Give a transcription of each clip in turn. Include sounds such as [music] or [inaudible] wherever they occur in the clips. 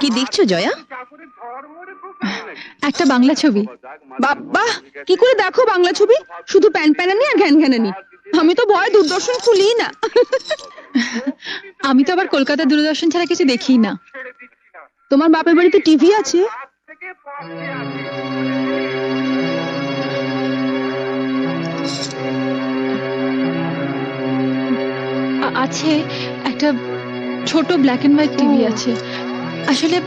কি দেখছ, জয়া? একটা বাংলা ছবি। বাবা কি করে দেখো বাংলা ছবি? শুধু প্যান প্যানানি আর ঘ্যান ঘ্যানানি। আমি তো ভয় দূরদর্শন খুলি না। আমি তো আবার কলকাতা দূরদর্শন ছাড়া কিছু দেখি না। তোমার বাপের বাড়িতে টিভি আছে? আছে। একটা ছোট ব্ল্যাক এন্ড হোয়াইট টিভি আছে। আসলে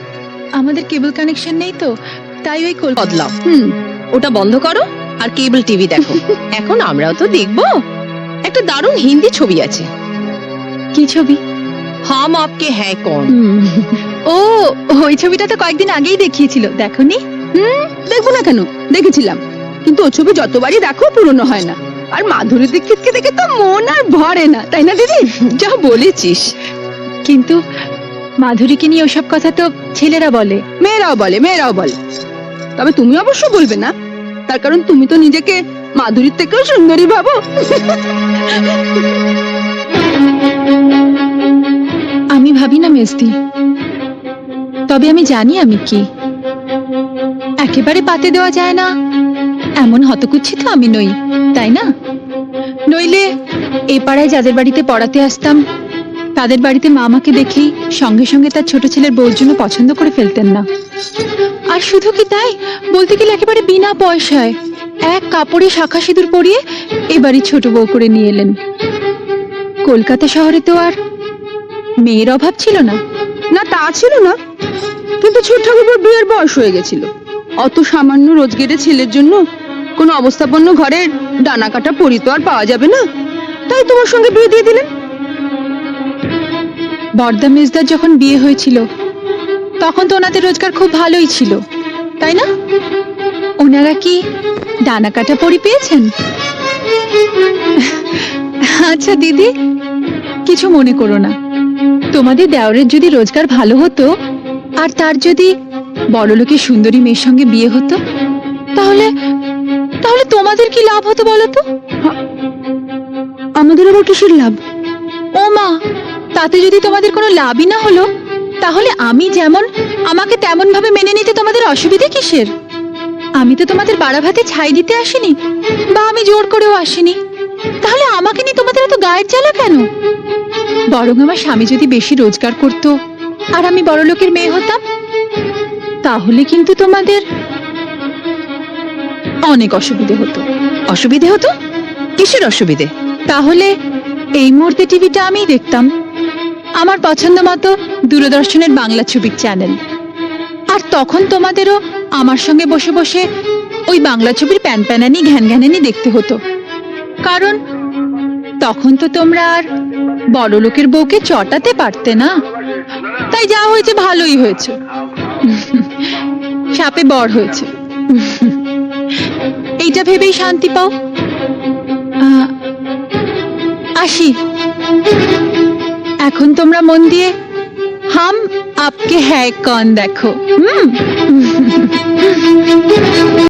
আমাদের কেবল কানেকশন নেই তো তাই ওই কলকাতা বদলাও। হুম। ওটা বন্ধ করো আর কেবল টিভি দেখো। [laughs] এখন আমরাও তো দেখব। একটা দারুণ হিন্দি ছবি আছে। কি ছবি? হাম আপকে হ্যাঁ কোন। ও ওই ছবিটা তো কয়েকদিন আগেই দেখিয়েছিল। দেখোনি? হুম দেখব না কেন? দেখেছিলাম। কিন্তু ও ছবি যতবারই দেখো পুরনো হয় না। আর মাধুরী দীক্ষিতকে দেখে তো মন আর ভরে না তাই না দিদি? যা বলেছিস। কিন্তু মাধুরীকে নিয়ে ওসব কথা তো ছেলেরা বলে। মেয়েরাও বলে মেয়েরাও বলে। তবে তুমি অবশ্য বলবে না। তার কারণ তুমি তো নিজেকে মাধুরীর থেকেও সুন্দরী ভাবো। আমি ভাবি না মেজদি। তবে আমি জানি আমি কি। একেবারে পাতে দেওয়া যায় না। এমন হতকুচ্ছি তো আমি নই তাই না? নইলে এ পাড়ায় যাদের বাড়িতে পড়াতে আসতাম তাদের বাড়িতে মা আমাকে দেখেই সঙ্গে সঙ্গে তার ছোট ছেলের বউর জন্য পছন্দ করে ফেলতেন না। আর শুধু কি তাই? বলতে গেলে একেবারে বিনা পয়সায় এক কাপড়ে শাখা সিঁদুর পরিয়ে এবারই ছোট বউ করে নিয়ে এলেন। কলকাতা শহরে তো আর মেয়ের অভাব ছিল না। না, তা ছিল না। কিন্তু ছোট ঠাকুর বিয়ের বয়স হয়ে গেছিল। অত সামান্য রোজগেরে ছেলের জন্য কোনো অবস্থাপন্ন ঘরের ডানা কাটা পরি তো আর পাওয়া যাবে না। তাই তোমার সঙ্গে বিয়ে দিয়ে দিলেন? বর্দা মেজদার যখন বিয়ে হয়েছিল, তখন তো ওনাদের রোজগার খুব ভালোই ছিল, তাই না? ওনারা কি ডানা কাটা পরি পেয়েছেন? আচ্ছা দিদি, কিছু মনে করো না। তোমাদের দেওরের যদি রোজগার ভালো হতো, আর তার যদি বড়লোকের সুন্দরী মেয়ের সঙ্গে বিয়ে হতো, তাহলে তাহলে তোমাদের কি লাভ হতো বলো তো? আমাদের আবার কিসের লাভ? ও মা তাতে যদি তোমাদের কোনো লাভই না হলো, তাহলে আমি যেমন, আমাকে তেমন ভাবে মেনে নিতে তোমাদের অসুবিধে কিসের? আমি তো তোমাদের বাড়া ভাতে ছাই দিতে আসিনি, বা আমি জোর করেও আসিনি। তাহলে আমাকে নিয়ে তোমাদের এত গায়ের জ্বালা কেন? বরং আমার স্বামী যদি বেশি রোজগার করত, আর আমি বড় লোকের মেয়ে হতাম, তাহলে কিন্তু তোমাদের অনেক অসুবিধে হতো। অসুবিধে হতো? কিসের অসুবিধে? তাহলে এই মুহূর্তে টিভিটা আমিই দেখতাম। আমার পছন্দ মতো দূরদর্শনের বাংলা ছবির চ্যানেল। আর তখন তোমাদেরও আমার সঙ্গে বসে বসে ওই বাংলা ছবির প্যান প্যানানি, ঘ্যান ঘ্যানানি দেখতে হতো। কারণ তখন তো তোমরা আর বড় লোকের বউকে চটাতে পারতে না। তাই যা হয়েছে ভালোই হয়েছে। সাপে বর হয়েছে। এইটা ভেবেই শান্তি পাও? আসি। এখন তোমরা মন দিয়ে হাম আপকে হ্যায় কন দেখো হুম